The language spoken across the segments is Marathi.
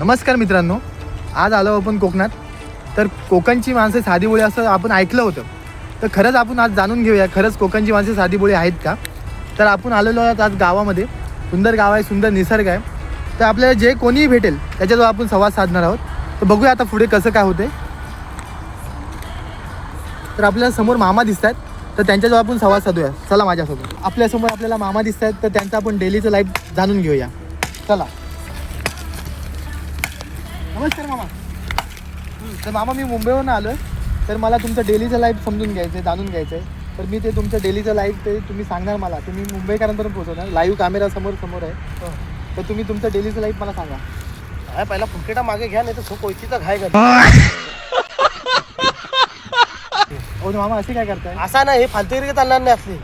नमस्कार मित्रांनो. आज आलो आपण कोकणात. तर कोकणची माणसं साधी बोळी असं आपण ऐकलं होतं. तर खरंच आपण आज जाणून घेऊया खरंच कोकणची माणसं साधी बोळी आहेत का? तर आपण आलेलो आहोत आज गावामध्ये. सुंदर गाव आहे सुंदर निसर्ग आहे. तर आपल्याला जे कोणीही भेटेल त्याच्याजवळ आपण संवाद साधणार आहोत. तर बघूया आता पुढे कसं काय होते तर आपल्याला समोर मामा दिसत आहेत तर त्यांच्याजवळ आपण संवाद साधूया. चला माझ्यासोबत. आपल्यासमोर आपल्याला मामा दिसत आहेत तर त्यांचं आपण डेलीचं लाईफ जाणून घेऊया. चला. नमस्कार मामा. तर मामा मी मुंबईवरून आलो तर मला तुमचं डेलीचं लाईफ समजून घ्यायचं आहे जाणून घ्यायचं आहे तर मी ते तुमचं डेलीचं लाईफ ते तुम्ही सांगणार मला. तुम्ही मुंबईकरांपर्यंत पोहोचवणार. लाईव्ह कॅमेरा समोर समोर आहे. तर तुम्ही तुमचं डेलीचं लाईफ मला सांगा. काय पहिला फुकेटा मागे घ्या नाही तर सो कोयतीचा घाय हो मामा असे काय करताय? असा ना हे फालतुगिरी चालणार नाही असले.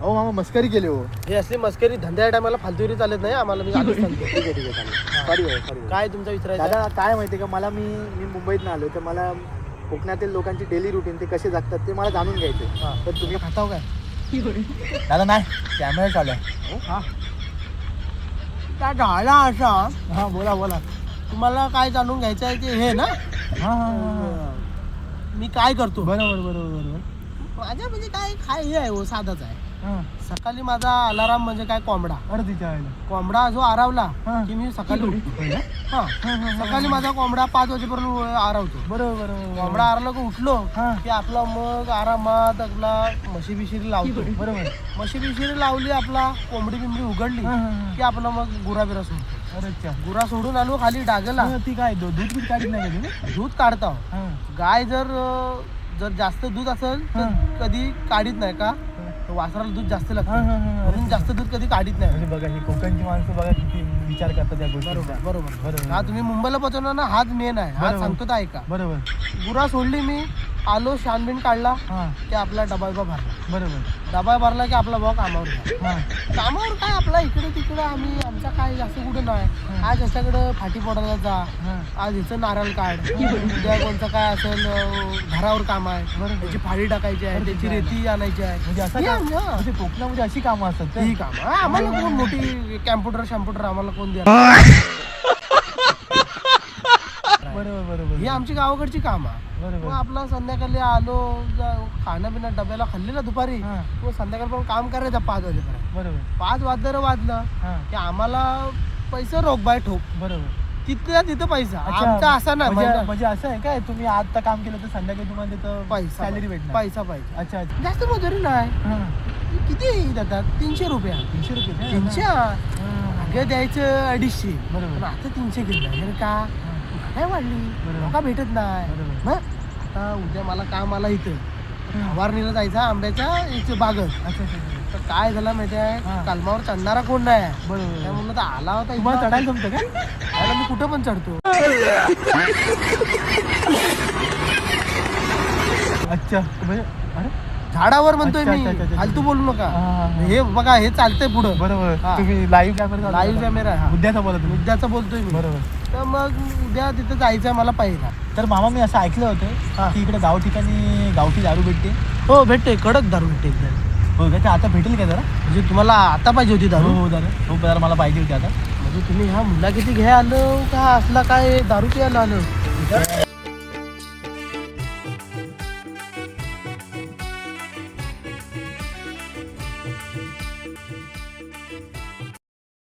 हो मामा मस्करी केली हो. हे असली मस्करी धंद्या टायमाला फालतुगिरी चालत नाही आम्हाला मी आधीच सांगतो. ठीक आहे ठीक आहे चालेल. सॉरी हो सॉरी काय तुमचा विचारायचा दादा काय माहिती का मला मी मी मुंबईतनं आलो तर मला कोकणातील लोकांची डेली रुटीन ते कसे जगतात ते मला जाणून घ्यायचे हा. तर तुम्ही खाताव काय? दादा नाही कॅमेरा चालू आहे. हा? काय झाला असा? हां बोला बोला. तुम्हाला काय जाणून घ्यायचं आहे ते हे ना? हां हां मी काय करतो? बरोबर बरोबर बरोबर. माझ्या म्हणजे काय काय हे आहे हो साधाच आहे. हां सकाळी माझा अलाराम म्हणजे काय? कोंबडा. अरे तिच्या आईला. कोंबडा जो आरावला हा. की मी सकाळी उठतो? हा. सकाळी माझा कोंबडा पाच वाजेपर्यंत आरावतो. बरोबर बरोबर कोंबडा आरला की उठलो हा. की आपला मग आरामात आपला म्हशी बिशिरी लावतो. बरोबर. म्हशी बिशिरी लावली आपला कोंबडी बिंबडी उघडली हां, हां, हां. की आपला मग गुरा बिरा सोडतो. अरे अच्छा गुरा सोडून आलो खाली डागला. हां, ती काय दू- दूध बीध काढत नाही का तुम्ही? दूध काढतो. हां. गाय जर अं, जर जास्त दूध असेल तर हा. कधी काढीत नाही का? तर वासराला दूध जास्त लागतं. हां हां म्हणून जास्त दूध कधी काढीत नाही. म्हणजे बघा ही कोकणची माणसं बघा किती विचार करतात त्या गोष्टी बरोबर बरोबर. बरोबर. हा तुम्ही मुंबईला पोहोचवणार ना हाच मेन आहे. हा बरोबर. सांगतो तर ऐका. बरोबर. गुरा सोडली मी आलो शानबिन काढला हां. की आपला डबा बिबा भरला. बरोबर. डबा भरला की आपला भाऊ कामावर. हां. कामावर काय आपला इकडे तिकडे आम्ही आमचा काय जास्त कुठं नाही. आज याच्याकडे फाटी पडायला जा. हां. आज ह्याचं नारळ काढ. उद्या कोणतं काय असेल अं, घरावर काम आहे. बरोबर. त्याची फाडी टाकायची आहे त्याची रेती आणायची आहे. म्हणजे असं हे का आम्ही, हा. म्हणजे कोकणामध्ये अशी कामं असतात का? ही काम. आम्हाला कोण मोठी कॅम्प्युटर शॅम्प्युटर आम्हाला कोण द्या बरोबर बरोबर ही आमची गावाकडची काम. आहे मग बरोबर आपला संध्याकाळी आलो खाणं पिणं डब्याला खाल्ली ना दुपारी हां. मग संध्याकाळी पण काम करायचं पाच वाजेपर्यंत. बरोबर. पाच वाजलं वाजलं हां. की आम्हाला पैसे रोख बाय ठोक. बरोबर. तिथल्या तिथं पैसा. अच्छा, आमचा असा नाही म्हणजे म्हणजे असं आहे काय? तुम्ही आता काम केलं तर संध्याकाळी तुम्हाला तिथं पैसा सॅलरी भेटणार. पैसा पाहिजे. अच्छा अच्छा. जास्त मजुरी नाही. हां. किती देतात? तीनशे रुपया. तीनशे रुपये का? तीनशे? हां. अगं द्यायचं अडीचशे. पण बरोबर आता तीनशे घेतलं अरे का? हां. काय वाढली. लोका भेटत नाही. मग आता उद्या मला काम आला इथं. फवारणीला जायचा आंब्याच्या याचे बागत अच्छा. तर काय झालं माहिती. आहे कालमावर चढणारा कोण नाही बरोबर म्हणलं तर आला होता तुम्हाला. चढायला जमतं का आला मी कुठं पण चढतो अच्छा म्हणजे अरे झाडावर म्हणतोय अच्छा, मी. अच्छा. फालतू बोलू नका. हां, हां, हां. हे बघा हे चालतंय पुढं. बरोबर. हां. तुम्ही लाईव्ह कॅमेरा लाईव्ह कॅमेरा हा. उद्याचा बोला तुम्ही. मुद्द्याचं बोलतोय मी. बरोबर. तर मग उद्या तिथं जायचं मला पाहिजे तर मामा मी असं ऐकलं होतं हां. की इकडे गाव ठिकाणी गावठी दारू भेटते. हो भेटते. कडक दारू भेटते एकदम. हो का? ते आता भेटेल का जरा? म्हणजे तुम्हाला आता पाहिजे होती हो दारू? हो जरा. हो जरा मला पाहिजे होती आता. म्हणजे तुम्ही ह्या मुला किती घ्या आलो का असला काय दारू प्यायला आलं?